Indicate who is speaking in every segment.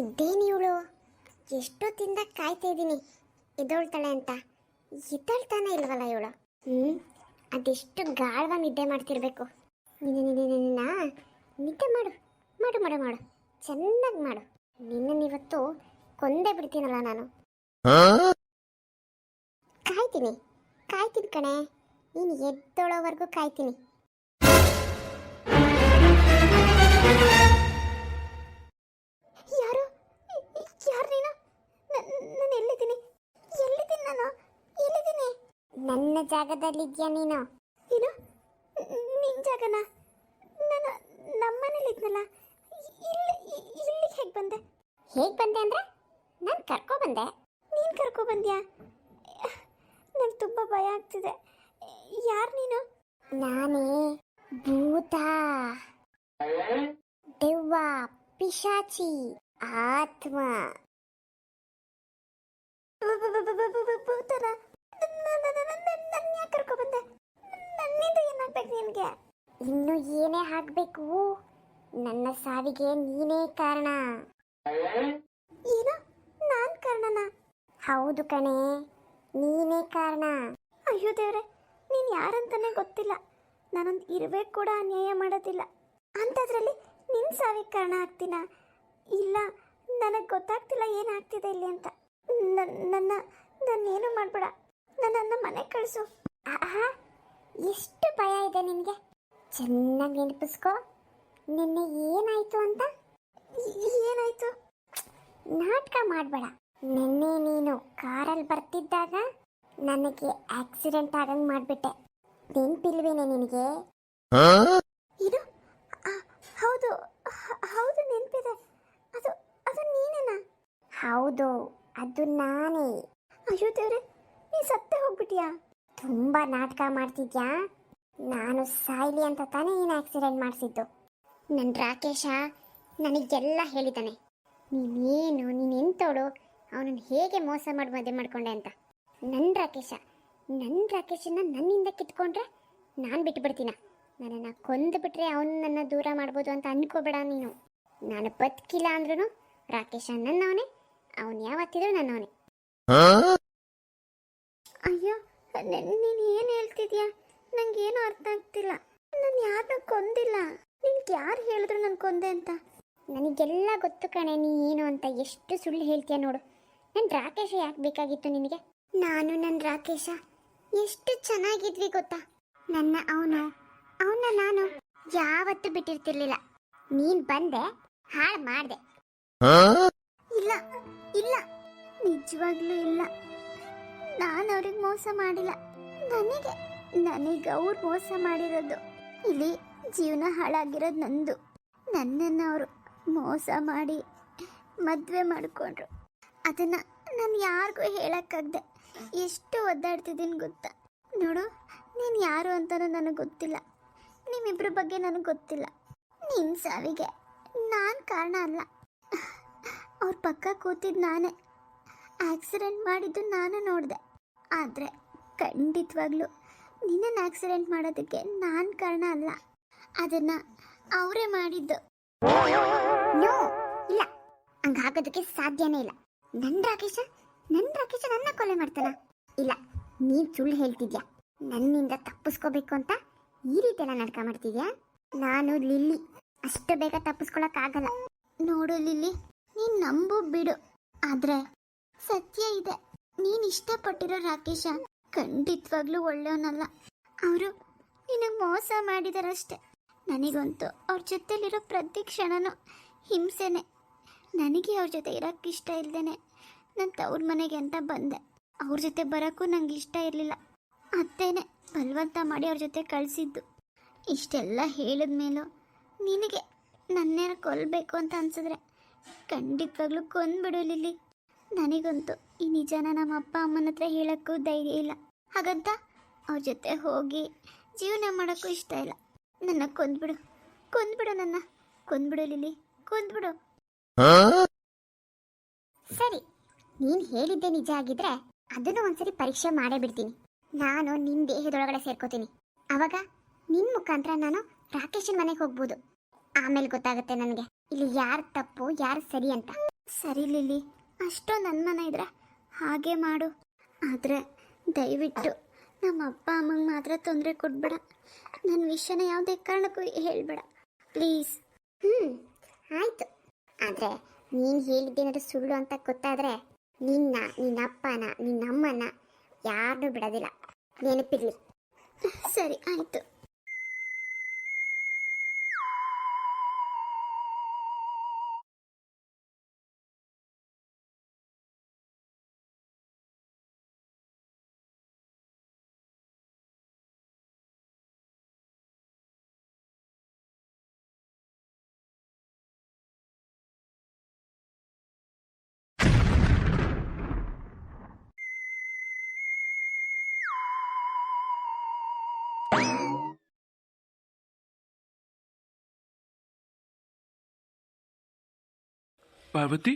Speaker 1: ಇದ್ದೇನು ಇವಳು ಎಷ್ಟೊತ್ತಿಂದ ಕಾಯ್ತಾ ಇದ್ದೀನಿ ಎದ್ದೊಳ್ತಾಳೆ ಅಂತ. ಎದ್ದೊಳ್ತಾನೆ ಇಲ್ವಲ್ಲ ಇವಳು? ಹ್ಞೂ ಅದೆಷ್ಟು ಗಾಳ್ವ ನಿದ್ದೆ ಮಾಡ್ತಿರ್ಬೇಕು. ನಿನ್ನ ನಿದ್ದೆ ಮಾಡು ಮಾಡು ಮಾಡು ಮಾಡು. ಚೆನ್ನಾಗಿ ಮಾಡು. ನಿನ್ನನ್ನಿವತ್ತು ಕೊಂದೇ ಬಿಡ್ತೀನಲ್ಲ ನಾನು. ಕಾಯ್ತೀನಿ ಕಾಯ್ತೀನಿ ಕಣೆ. ನೀನು ಎದ್ದೊಳೋವರೆಗೂ ಕಾಯ್ತೀನಿ. ಜಾಗದಲ್ಲಿದ್ಯಾ ನೀನು? ಏನು? ನಿನ್ನ ಜಾಗನ? ನಾನು ನಮ್ಮನೇಲಿದ್ನಲ್ಲ. ಇಲ್ಲಿ ಇಲ್ಲಿಗೆ ಹೇಗೆ ಬಂದೆ? ಹೇಗೆ ಬಂದೆ ಅಂದ್ರೆ? ನಾನು ಕರ್ಕೊ ಬಂದೆ. ನೀನು ಕರ್ಕೊ ಬಂದ್ಯಾ? ನಂಗೆ ತುಂಬ ಭಯ ಆಗ್ತಿದೆ. ಯಾರು ನೀನು? ನಾನೇ ಭೂತ. ದೆವ್ವ ಪಿಶಾಚಿ ಆತ್ಮ. ಭೂತನ? ನನ್ನ ಯಾಕೆ ಬಂದೆ ನನ್ನಿಂದ ನಿನಗೆ? ಇನ್ನು ಏನೇ ಹಾಕ್ಬೇಕು ನನ್ನ ಸಾವಿಗೆ ನೀನೇ ಕಾರಣ. ಏನು? ನಾನ್ ಕಾರಣನ? ಹೌದು ಕಣೆ, ನೀನೇ ಕಾರಣ. ಅಯ್ಯೋ ದೇವ್ರೆ, ನೀನ್ ಯಾರಂತಾನೆ ಗೊತ್ತಿಲ್ಲ. ನಾನೊಂದು ಇರಬೇಕು ಕೂಡ ಅನ್ಯಾಯ ಮಾಡೋದಿಲ್ಲ. ಅಂಥದ್ರಲ್ಲಿ ನಿನ್ನ ಸಾವಿಗೆ ಕಾರಣ ಆಗ್ತೀನ? ಇಲ್ಲ, ನನಗೆ ಗೊತ್ತಾಗ್ತಿಲ್ಲ ಏನಾಗ್ತಿದೆ ಇಲ್ಲಿ ಅಂತ. ನನ್ನ ನನ್ನ ಏನು ಮಾಡಬೇಡ. ನನ್ನನ್ನು ಮನೆ ಕಳಿಸು. ಆಹಾ, ಎಷ್ಟು ಭಯ ಇದೆ ನಿನಗೆ. ಚೆನ್ನಾಗಿ ನೆನಪಿಸ್ಕೋ. ನಿನ್ನೆ ಏನಾಯ್ತು ಅಂತ? ಏನಾಯ್ತು? ನಾಟಕ ಮಾಡಬೇಡ. ನಿನ್ನೆ ನೀನು ಕಾರಲ್ಲಿ ಬರ್ತಿದ್ದಾಗ ನನಗೆ ಆಕ್ಸಿಡೆಂಟ್ ಆಗಂಗೆ ಮಾಡಿಬಿಟ್ಟೆ. ನೆನ್ಪಿಲ್ವೇನೆ ನಿನಗೆ ಇದು ಆ, ಹೌದು ಹ- ಹೌದು ನೆನಪಿದೆ ಅದು ಅದು ನೀನೇನಾ ಹೌದು ಅದು ನಾನೇ ಅಯ್ಯೋ ದೇವ್ರೆ ನೀ ಹೋಗ್ಬಿಟ್ಯಾ ತುಂಬಾ ನಾಟಕ ಮಾಡ್ತಿದ್ಯಾ? ನಾನು ಸಾಯ್ಲಿ ಅಂತ ತಾನೇ ನೀನು ಆಕ್ಸಿಡೆಂಟ್ ಮಾಡಿಸಿದ್ದು. ನನ್ನ ರಾಕೇಶ ನನಗೆಲ್ಲ ಹೇಳಿದ್ದಾನೆ ನೀನೇನು ನೀನು ಎಂತೋಳು? ಅವನನ್ನು ಹೇಗೆ ಮೋಸ ಮಾಡಿ ಮದುವೆ ಮಾಡ್ಕೊಂಡೆ ಅಂತ. ನನ್ನ ರಾಕೇಶ ನನ್ನ ರಾಕೇಶನ ನನ್ನಿಂದ ಕಿತ್ಕೊಂಡ್ರೆ ನಾನು ಬಿಟ್ಬಿಡ್ತೀನ. ನನ್ನನ್ನು ಕೊಂದು ಬಿಟ್ರೆ ಅವನು ನನ್ನ ದೂರ ಮಾಡ್ಬೋದು ಅಂತ ಅನ್ಕೋಬೇಡ ನೀನು. ನಾನು ಬದುಕಿಲ್ಲ ಅಂದ್ರೂ ರಾಕೇಶ ನನ್ನವನೇ ಅವನು ಯಾವತ್ತಿದ್ರು ನನ್ನವನೇ. ಅಯ್ಯೋ ನೀನು ಏನು ಹೇಳ್ತಿದ್ಯಾ? ಏನು ಅರ್ಥ ಆಗ್ತಿಲ್ಲ. ನಾನು ಯಾರನ್ನ ಕೊಂದಿಲ್ಲ. ನಿನ್ಗೆ ಯಾರು ಹೇಳಿದ್ರು ನಾನು ಕೊಂದೆ ಅಂತ? ನನಗೆಲ್ಲ ಗೊತ್ತು ಕಣೆ ನೀ ಏನು ಅಂತ? ಎಷ್ಟು ಸುಳ್ಳು ಹೇಳ್ತೀಯ ನೋಡು. ನನ್ ರಾಕೇಶ ಯಾಕೆ ಬೇಕಾಗಿತ್ತು ನಿನಗೆ? ನಾನು ನನ್ನ ರಾಕೇಶ. ಎಷ್ಟು ಚೆನ್ನಾಗಿದ್ವಿ ಗೊತ್ತಾ? ನನ್ನ ಅವನು ಅವನ ನಾನು ಯಾವತ್ತೂ ಬಿಟ್ಟಿರ್ತಿರ್ಲಿಲ್ಲ. ನೀನ್ ಬಂದೆ ಹಾಳು ಮಾಡ್ದೆ. ಇಲ್ಲ ಇಲ್ಲ. ನಿಜವಾಗ್ಲೂ ಇಲ್ಲ. ನಾನು ಅವ್ರಿಗೆ ಮೋಸ ಮಾಡಿಲ್ಲ. ನನಗೆ ನನಗೆ ಅವ್ರು ಮೋಸ ಮಾಡಿರೋದು. ಇಲ್ಲಿ ಜೀವನ ಹಾಳಾಗಿರೋದು ನಂದು. ನನ್ನನ್ನು ಅವರು ಮೋಸ ಮಾಡಿ ಮದುವೆ ಮಾಡಿಕೊಂಡ್ರು. ಅದನ್ನು ನಾನು ಯಾರಿಗೂ ಹೇಳೋಕ್ಕಾಗ್ದೆ. ಎಷ್ಟು ಒದ್ದಾಡ್ತಿದ್ದೀನಿ ಗೊತ್ತಾ? ನೋಡು, ನೀನು ಯಾರು ಅಂತಲೂ ನನಗೆ ಗೊತ್ತಿಲ್ಲ. ನಿಮ್ಮಿಬ್ಬರ ಬಗ್ಗೆ ನನಗೆ ಗೊತ್ತಿಲ್ಲ. ನಿನ್ನ ಸಾವಿಗೆ ನಾನು ಕಾರಣ ಅಲ್ಲ. ಅವ್ರ ಪಕ್ಕ ಕೂತಿದ್ದು ನಾನೇ. ಆಕ್ಸಿಡೆಂಟ್ ಮಾಡಿದ್ದು ನಾನು ನೋಡಿದೆ. ಆದರೆ ಖಂಡಿತವಾಗ್ಲೂ ನಿನ್ನನ್ನು ಆಕ್ಸಿಡೆಂಟ್ ಮಾಡೋದಕ್ಕೆ ನಾನು ಕಾರಣ ಅಲ್ಲ. ಅದನ್ನು ಅವರೇ ಮಾಡಿದ್ದು. ನೋ ಇಲ್ಲ. ಹಂಗಾಗೋದಕ್ಕೆ ಸಾಧ್ಯನೇ ಇಲ್ಲ. ನನ್ನ ರಾಕೇಶ ನನ್ನ ರಾಕೇಶ ನನ್ನ ಕೊಲೆ ಮಾಡ್ತಾನ. ಇಲ್ಲ ನೀನು ಸುಳ್ಳು ಹೇಳ್ತಿದ್ಯಾ? ನನ್ನಿಂದ ತಪ್ಪಿಸ್ಕೋಬೇಕು ಅಂತ ಈ ರೀತಿ ಎಲ್ಲ ನಡ್ಕ ಮಾಡ್ತಿದ್ಯಾ? ನಾನು ಲಿಲ್ಲಿ ಅಷ್ಟು ಬೇಗ ತಪ್ಪಿಸ್ಕೊಳಕ್ಕಾಗಲ್ಲ ನೋಡು ಲಿಲ್ಲಿ ನೀನು ನಂಬು ಬಿಡು. ಆದ್ರೆ ಸತ್ಯ ಇದೆ. ನೀನ್ ಇಷ್ಟಪಟ್ಟಿರೋ ರಾಕೇಶ ಖಂಡಿತವಾಗ್ಲೂ ಒಳ್ಳೆಯವನಲ್ಲ. ಅವರು ನಿನಗೆ ಮೋಸ ಮಾಡಿದಾರಷ್ಟೆ. ನನಗಂತೂ ಅವ್ರ ಜೊತೆಲಿರೋ ಪ್ರತಿ ಕ್ಷಣನೂ ಹಿಂಸೆನೆ. ನನಗೆ ಅವ್ರ ಜೊತೆ ಇರೋಕ್ಕೆ ಇಷ್ಟ ಇಲ್ದೇನೆ ನನ್ನ ತವ್ರ ಮನೆಗೆ ಅಂತ ಬಂದೆ. ಅವ್ರ ಜೊತೆ ಬರೋಕ್ಕೂ ನಂಗೆ ಇಷ್ಟ ಇರಲಿಲ್ಲ. ಅತ್ತೇನೆ ಬಲವಂತ ಮಾಡಿ ಅವ್ರ ಜೊತೆ ಕಳಿಸಿದ್ದು. ಇಷ್ಟೆಲ್ಲ ಹೇಳಿದ ಮೇಲೂ ನಿನಗೆ ನನ್ನೇನ ಕೊಲ್ಲಬೇಕು ಅಂತ ಅನ್ಸಿದ್ರೆ ಖಂಡಿತವಾಗ್ಲೂ ಕೊಂದ್ಬಿಡು ಲಿಲ್ಲಿ. ನನಗಂತೂ ಈ ನಿಜನ ನಮ್ಮ ಅಪ್ಪ ಅಮ್ಮನ ಹತ್ರ ಹೇಳೋಕ್ಕೂ ಧೈರ್ಯ ಇಲ್ಲ. ಹಾಗಂತ ಅವ್ರ ಜೊತೆ ಹೋಗಿ ಜೀವನ ಮಾಡೋಕ್ಕೂ ಇಷ್ಟ ಇಲ್ಲ. ನನ್ನ ಕೊಂದ್ಬಿಡು ಕೊಂದ್ಬಿಡು ನನ್ನ ಕೊಂದ್ಬಿಡು ಲಿಲಿ ಕೊಂದ್ಬಿಡು. ಸರಿ ನೀನ್ ಹೇಳಿದ್ದೆ ನಿಜ ಆಗಿದ್ರೆ ಅದನ್ನು ಒಂದ್ಸರಿ ಪರೀಕ್ಷೆ ಮಾಡೇ ಬಿಡ್ತೀನಿ. ನಾನು ನಿನ್ ದೇಹದೊಳಗಡೆ ಸೇರ್ಕೋತೀನಿ. ಅವಾಗ ನಿನ್ ಮುಖಾಂತರ ನಾನು ರಾಕೇಶನ್ ಮನೆಗೆ ಹೋಗ್ಬೋದು. ಆಮೇಲೆ ಗೊತ್ತಾಗುತ್ತೆ ನನಗೆ. ಇಲ್ಲಿ ಯಾರು ತಪ್ಪು ಯಾರು ಸರಿ ಅಂತ. ಸರಿ ಲಿಲ್ಲಿ ಅಷ್ಟೊಂದು ಅನುಮಾನ ಇದ್ರೆ ಹಾಗೆ ಮಾಡು. ಆದರೆ ದಯವಿಟ್ಟು ನಮ್ಮ ಅಪ್ಪ, ಅಮ್ಮಂಗೆ ಮಾತ್ರ ತೊಂದರೆ ಕೊಡ್ಬೇಡ. ನನ್ನ ವಿಷಯನ ಯಾವುದೇ ಕಾರಣಕ್ಕೂ ಹೇಳ್ಬೇಡ. ಪ್ಲೀಸ್. ಹ್ಞೂ ಆಯಿತು. ಆದರೆ ನೀನು ಹೇಳಿದ್ದೇನಾದ್ರು ಸುಳ್ಳು ಅಂತ ಗೊತ್ತಾದರೆ ನಿನ್ನ ನಿನ್ನ ಅಪ್ಪನ, ನಿನ್ನ ಅಮ್ಮನ ಯಾರನ್ನೂ ಬಿಡೋದಿಲ್ಲ. ನೆನಪಿರಲಿ. ಸರಿ, ಆಯಿತು.
Speaker 2: ಪಾರ್ವತಿ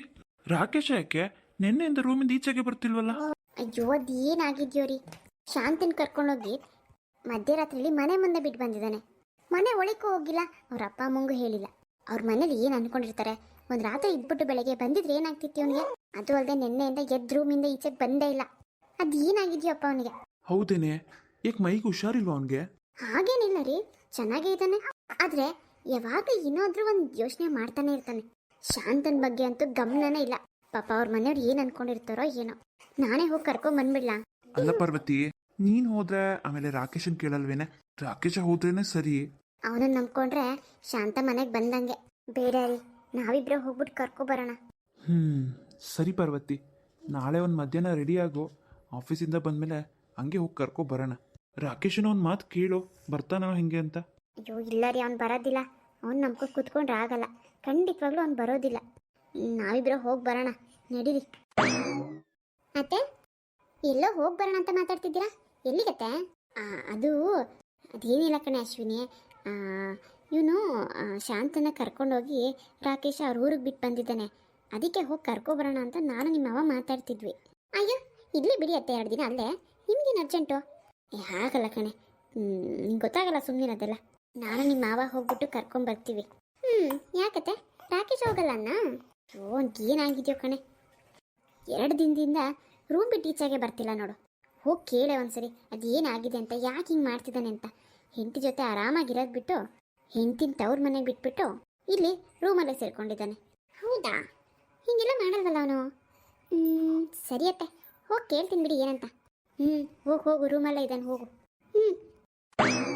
Speaker 2: ರಾಕೇಶ ಯಾಕೆ ನಿನ್ನೆಯಿಂದ ರೂಮಿಂದ ಈಚೆಗೆ ಬರ್ತಿಲ್ವಲ್ಲ?
Speaker 1: ಅಯ್ಯೋ ಅದೇನಾಗಿದ್ಯೋ ರೀ ಶಾಂತಿನ ಕರ್ಕೊಂಡೋಗಿ ಮಧ್ಯರಾತ್ರಿಲಿ ಮನೆ ಮುಂದೆ ಬಿಟ್ಟು ಬಂದಿದ್ದಾನೆ. ಮನೆ ಒಳಕ್ಕೂ ಹೋಗಿಲ್ಲ ಅವ್ರ ಅಪ್ಪ ಅಮ್ಮಂಗೂ ಹೇಳಿಲ್ಲ. ಅವ್ರ ಮನೇಲಿ ಏನು ಅನ್ಕೊಂಡಿರ್ತಾರೆ? ಒಂದು ರಾತ್ರಿ ಇದ್ಬಿಟ್ಟು ಬೆಳಗ್ಗೆ ಬಂದಿದ್ರೆ ಏನಾಗ್ತಿತ್ತು ಅವನಿಗೆ? ಅದು ಅಲ್ಲದೆ ನಿನ್ನೆಯಿಂದ ಎದ್ದು ರೂಮಿಂದ ಈಚೆಗೆ ಬಂದೇ ಇಲ್ಲ. ಅದು ಏನಾಗಿದ್ಯೋ ಅಪ್ಪ ಅವನಿಗೆ?
Speaker 2: ಹೌದೇನೆ ಯಾಕೆ ಮೈಗೆ ಹುಷಾರಿಲ್ವಾ ಅವನಿಗೆ?
Speaker 1: ಹಾಗೇನಿಲ್ಲ ರೀ ಚೆನ್ನಾಗೇ ಇದ್ದಾನೆ. ಆದ್ರೆ ಯಾವಾಗ ಏನಾದ್ರೂ ಒಂದು ಯೋಚನೆ ಮಾಡ್ತಾನೆ ಇರ್ತಾನೆ. ಶಾಂತನ್ ಬಗ್ಗೆ ಅಂತೂ ಗಮನನೇ ಇಲ್ಲ. ಪಾಪ ಅವ್ರ ಮನೆಯವ್ರು ಏನ್ ಅನ್ಕೊಂಡಿರ್ತಾರೋ ಏನೋ. ನಾನೇ ಹೋಗಿ ಕರ್ಕೊಂಡ್ ಬಂದ್ಬಿಡ್ಲ?
Speaker 2: ಅಲ್ಲ ಪಾರ್ವತಿ ನೀನ್ ಹೋದ್ರೆ ಆಮೇಲೆ ರಾಕೇಶನ್ ಕೇಳಲ್ವೇನೆ? ರಾಕೇಶ ಹೋದ್ರೇನೆ ಸರಿ.
Speaker 1: ಅವನನ್ನ ನಂಬ್ಕೊಂಡ್ರೆ ಶಾಂತ ಮನೆಗೆ ಬಂದಂಗೆ. ಬೇಡ ರೀ ನಾವಿಬ್ರೆ ಹೋಗ್ಬಿಟ್ಟು ಕರ್ಕೊ ಬರೋಣ.
Speaker 2: ಹ್ಮ್ ಸರಿ ಪಾರ್ವತಿ. ನಾಳೆ ಒಂದು ಮಧ್ಯಾಹ್ನ ರೆಡಿ ಆಗು. ಆಫೀಸಿಂದ ಬಂದ್ಮೇಲೆ ಹಂಗೆ ಹೋಗಿ ಕರ್ಕೊ ಬರೋಣ. ರಾಕೇಶನ ಒಂದು ಮಾತು ಕೇಳು. ಬರ್ತಾನೋ ಹೆಂಗೆ ಅಂತ?
Speaker 1: ಅಯ್ಯೋ ಇಲ್ಲ ರೀ ಅವ್ನು ಬರೋದಿಲ್ಲ. ಅವ್ನು ನಂಬ್ಕೊಂಡು ಕುತ್ಕೊಂಡ್ರೆ ಆಗಲ್ಲ. ಖಂಡಿತವಾಗ್ಲೂ ಅವ್ನು ಬರೋದಿಲ್ಲ. ನಾವಿಬ್ರು ಹೋಗಿ ಬರೋಣ. ನಡೀರಿ. ಮತ್ತೆ ಎಲ್ಲೋ ಹೋಗಿ ಬರೋಣ ಅಂತ ಮಾತಾಡ್ತಿದ್ದೀರಾ? ಎಲ್ಲಿಗತ್ತೆ? ಅದು, ಅದೇನಿಲ್ಲ ಕಣೆ ಅಶ್ವಿನಿ. ಇವನು ಶಾಂತನ ಕರ್ಕೊಂಡೋಗಿ ರಾಕೇಶ್ ಅವ್ರ ಊರಿಗೆ ಬಿಟ್ಟು ಬಂದಿದ್ದಾನೆ. ಅದಕ್ಕೆ ಹೋಗಿ ಕರ್ಕೊಬರೋಣ ಅಂತ ನಾನು ನಿಮ್ಮ ಅವ ಮಾತಾಡ್ತಿದ್ವಿ. ಅಯ್ಯೋ ಇಲ್ಲಿ ಬಿಡಿ ಅತ್ತೆ, ಎರಡು ದಿನ ಅಲ್ಲೇ. ನಿಮ್ಗೇನು ಅರ್ಜೆಂಟು ಏ, ಆಗಲ್ಲ ಕಣೆ. ನಿಂಗೆ ಗೊತ್ತಾಗಲ್ಲ ಸುಮ್ಮನೆ ಅದೆಲ್ಲ ನಾನು ನಿಮ್ಮ ಮಾವ ಹೋಗ್ಬಿಟ್ಟು ಕರ್ಕೊಂಡ್ ಬರ್ತೀವಿ. ಹ್ಮ್, ಯಾಕತ್ತೆ? ರಾಕೇಶ್ ಹೋಗಲ್ಲ ಅಣ್ಣ? ಓ ಏನಾಗಿದ್ಯೋ ಕಣೆ. ಎರಡು ದಿನದಿಂದ ರೂಮ್ ಬಿಟ್ಟು ಈಚೆಗೆ ಬರ್ತಿಲ್ಲ ನೋಡು. ಹೋಗಿ ಕೇಳೆ ಒಂದ್ಸರಿ, ಅದೇನಾಗಿದೆ ಅಂತ, ಯಾಕೆ ಹಿಂಗೆ ಮಾಡ್ತಿದ್ದಾನೆ ಅಂತ. ಹೆಂಡತಿ ಜೊತೆ ಆರಾಮಾಗಿರೋದು ಬಿಟ್ಟು, ಹೆಂಡತಿನ ತವ್ರ ಮನೆಗೆ ಬಿಟ್ಬಿಟ್ಟು, ಇಲ್ಲಿ ರೂಮಲ್ಲೇ ಸೇರ್ಕೊಂಡಿದ್ದಾನೆ. ಹೌದಾ? ಹೀಗೆಲ್ಲ ಮಾಡಲ್ವಲ್ಲ ಅವನು? ಹ್ಞೂ ಸರಿ ಅತ್ತೆ. ಹೋಗಿ ಕೇಳ್ತೀನಿ ಬಿಡಿ ಏನಂತ. ಹ್ಞೂ ಹೋಗು ಹೋಗು ರೂಮಲ್ಲೇ ಇದ್ದಾನೆ, ಹೋಗು. ಹ್ಞೂ